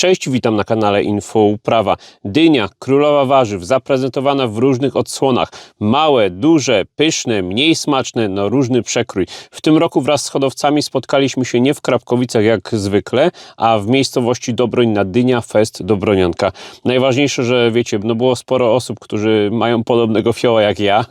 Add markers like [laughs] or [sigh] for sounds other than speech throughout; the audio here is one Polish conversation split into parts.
Cześć, witam na kanale Info Uprawa. Dynia, królowa warzyw, zaprezentowana w różnych odsłonach. Małe, duże, pyszne, mniej smaczne, no różny przekrój. W tym roku wraz z hodowcami spotkaliśmy się nie w Krapkowicach jak zwykle, a w miejscowości Dobroń na Dynia Fest Dobronianka. Najważniejsze, że wiecie, no było sporo osób, którzy mają podobnego fioła jak ja. [laughs]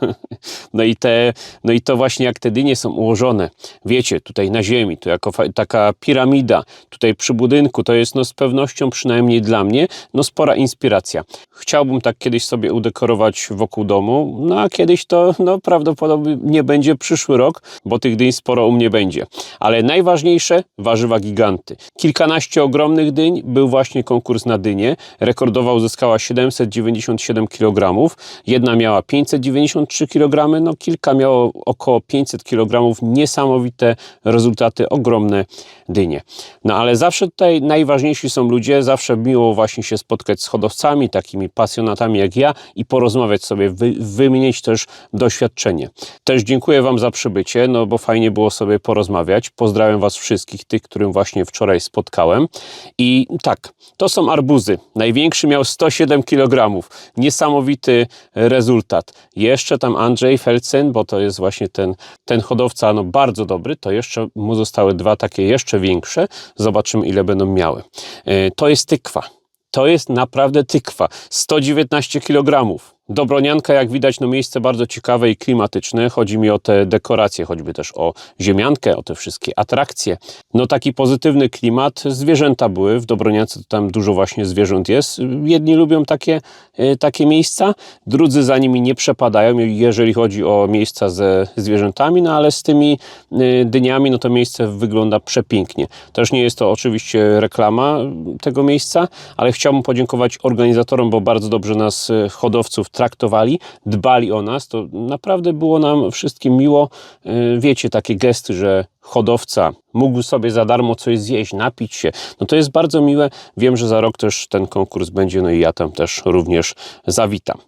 No i, te, no i to właśnie jak te dynie są ułożone. Wiecie, tutaj na ziemi, to jako taka piramida, tutaj przy budynku, to jest no z pewnością przynajmniej dla mnie, no spora inspiracja. Chciałbym tak kiedyś sobie udekorować wokół domu, no a kiedyś to no prawdopodobnie nie będzie przyszły rok, bo tych dyń sporo u mnie będzie. Ale najważniejsze, warzywa giganty. Kilkanaście ogromnych dyń, był właśnie konkurs na dynie. Rekordowa uzyskała 797 kg, jedna miała 593 kg, no kilka miało około 500 kg. Niesamowite rezultaty, ogromne dynie. No ale zawsze tutaj najważniejsi są ludzie, zawsze miło właśnie się spotkać z hodowcami, takimi pasjonatami jak ja i porozmawiać sobie, wy, wymienić też doświadczenie. Też dziękuję Wam za przybycie, no bo fajnie było sobie porozmawiać. Pozdrawiam Was wszystkich, tych, którym właśnie wczoraj spotkałem. I tak, to są arbuzy. Największy miał 107 kg. Niesamowity rezultat. Jeszcze tam Andrzej Felcen, bo to jest właśnie ten, ten hodowca, no bardzo dobry, to jeszcze mu zostały dwa takie jeszcze większe. Zobaczymy, ile będą miały. To jest tykwa. To jest naprawdę tykwa. 119 kg. Dobronianka, jak widać, no miejsce bardzo ciekawe i klimatyczne. Chodzi mi o te dekoracje, choćby też o ziemiankę, o te wszystkie atrakcje. No taki pozytywny klimat. Zwierzęta były w Dobroniance, to tam dużo właśnie zwierząt jest. Jedni lubią takie, e, takie miejsca, drudzy za nimi nie przepadają, jeżeli chodzi o miejsca ze zwierzętami, no ale z tymi e, dyniami, no to miejsce wygląda przepięknie. Też nie jest to oczywiście reklama tego miejsca, ale chciałbym podziękować organizatorom, bo bardzo dobrze nas e, hodowców traktowali, dbali o nas. To naprawdę było nam wszystkim miło. E, Wiecie, takie gesty, że hodowca mógł sobie za darmo coś zjeść, napić się. No to jest bardzo miłe. Wiem, że za rok też ten konkurs będzie, no i ja tam też również zawitam.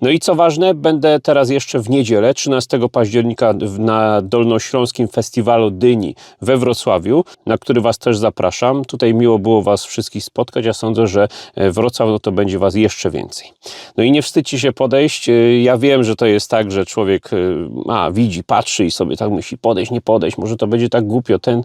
No i co ważne, będę teraz jeszcze w niedzielę, 13 października na Dolnośląskim Festiwalu Dyni we Wrocławiu, na który Was też zapraszam. Tutaj miło było Was wszystkich spotkać. Ja sądzę, że e, Wrocław no to będzie Was jeszcze więcej. No i nie wstydźcie się podejść. E, Ja wiem, że to jest tak, że człowiek e, a, widzi, patrzy i sobie tak myśli, podejść, nie podejść, może to będzie tak głupio, ten...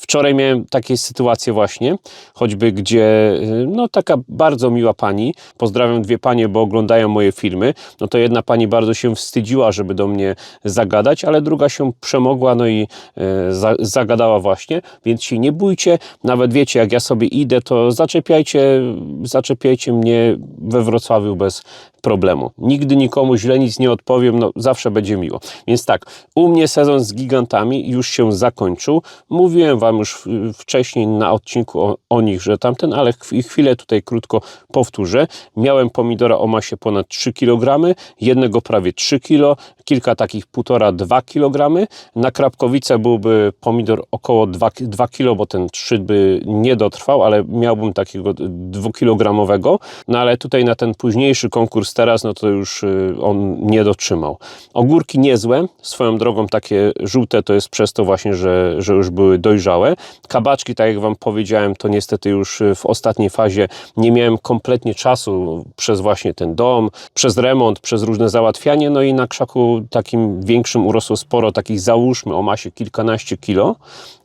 Wczoraj miałem takie sytuacje właśnie, choćby gdzie y, no taka bardzo miła pani, pozdrawiam dwie panie, bo oglądają moje filmy, no to jedna pani bardzo się wstydziła, żeby do mnie zagadać, ale druga się przemogła, no i e, za, zagadała właśnie, więc się nie bójcie, nawet wiecie, jak ja sobie idę, to zaczepiajcie, zaczepiajcie mnie we Wrocławiu bez problemu. Nigdy nikomu źle nic nie odpowiem, no zawsze będzie miło. Więc tak, u mnie sezon z gigantami już się zakończył. Mówiłem Wam już wcześniej na odcinku o, o nich, że tamten, ale chw- chwilę tutaj krótko powtórzę. Miałem pomidora o masie ponad 3 kg, jednego prawie 3 kg, kilka takich 1,5-2 kg. Na Krapkowice byłby pomidor około 2, 2 kg, bo ten 3 by nie dotrwał, ale miałbym takiego 2-kilogramowego. No ale tutaj na ten późniejszy konkurs teraz, no to już y, on nie dotrzymał. Ogórki niezłe, swoją drogą takie żółte to jest przez to właśnie, że, że już były dojrzałe. Kabaczki, tak jak Wam powiedziałem, to niestety już y, w ostatniej fazie nie miałem kompletnie czasu przez właśnie ten dom, przez remont, przez różne załatwianie, no i na krzaku takim większym urosło sporo takich załóżmy o masie kilkanaście kilo,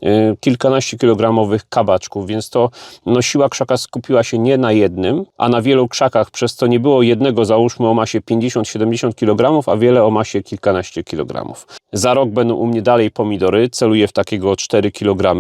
y, kilkanaście kilogramowych kabaczków, więc to no, siła krzaka skupiła się nie na jednym, a na wielu krzakach, przez co nie było jednego załóżmy o masie 50-70 kg, a wiele o masie kilkanaście kilogramów. Za rok będą u mnie dalej pomidory, celuję w takiego 4 kg.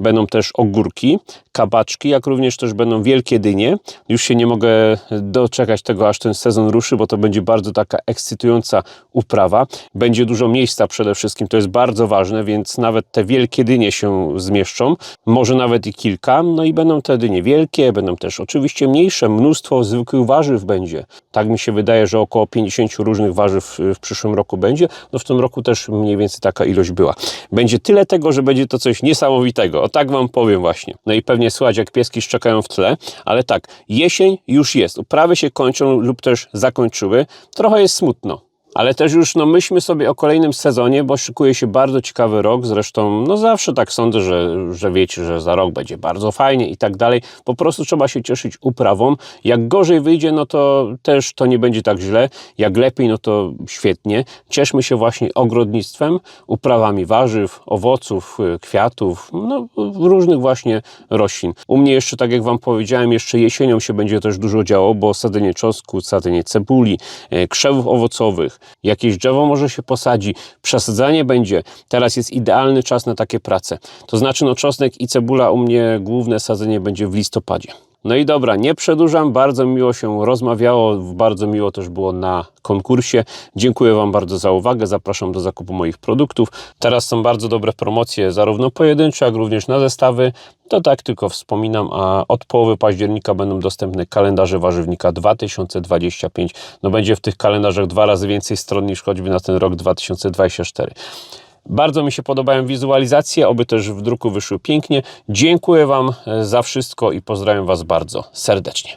Będą też ogórki, kabaczki, jak również też będą wielkie dynie. Już się nie mogę doczekać tego, aż ten sezon ruszy, bo to będzie bardzo taka ekscytująca uprawa. Będzie dużo miejsca przede wszystkim, to jest bardzo ważne, więc nawet te wielkie dynie się zmieszczą, może nawet i kilka. No i będą te dynie wielkie, będą też oczywiście mniejsze, mnóstwo zwykłych warzyw będzie. Tak mi się wydaje, że około 50 różnych warzyw w przyszłym roku będzie. No w tym roku też mniej więcej taka ilość była. Będzie tyle tego, że będzie to coś niesamowitego. O tak wam powiem właśnie. No i pewnie słychać, jak pieski szczekają w tle, ale tak, jesień już jest. Uprawy się kończą lub też zakończyły. Trochę jest smutno. Ale też już no, myślmy sobie o kolejnym sezonie, bo szykuje się bardzo ciekawy rok. Zresztą no zawsze tak sądzę, że, że wiecie, że za rok będzie bardzo fajnie i tak dalej. Po prostu trzeba się cieszyć uprawą. Jak gorzej wyjdzie, no to też to nie będzie tak źle. Jak lepiej, no to świetnie. Cieszmy się właśnie ogrodnictwem, uprawami warzyw, owoców, y, kwiatów, no różnych właśnie roślin. U mnie jeszcze, tak jak Wam powiedziałem, jeszcze jesienią się będzie też dużo działo, bo sadzenie czosnku, sadzenie cebuli, e, krzewów owocowych, jakieś drzewo może się posadzi, przesadzanie będzie. Teraz jest idealny czas na takie prace. To znaczy, no czosnek i cebula u mnie główne sadzenie będzie w listopadzie. No i dobra, nie przedłużam, bardzo miło się rozmawiało, bardzo miło też było na konkursie. Dziękuję Wam bardzo za uwagę, zapraszam do zakupu moich produktów. Teraz są bardzo dobre promocje, zarówno pojedyncze, jak również na zestawy. To tak tylko wspominam, a od połowy października będą dostępne kalendarze warzywnika 2025. No będzie w tych kalendarzach dwa razy więcej stron niż choćby na ten rok 2024. Bardzo mi się podobają wizualizacje, oby też w druku wyszły pięknie. Dziękuję Wam e, za wszystko i pozdrawiam Was bardzo serdecznie.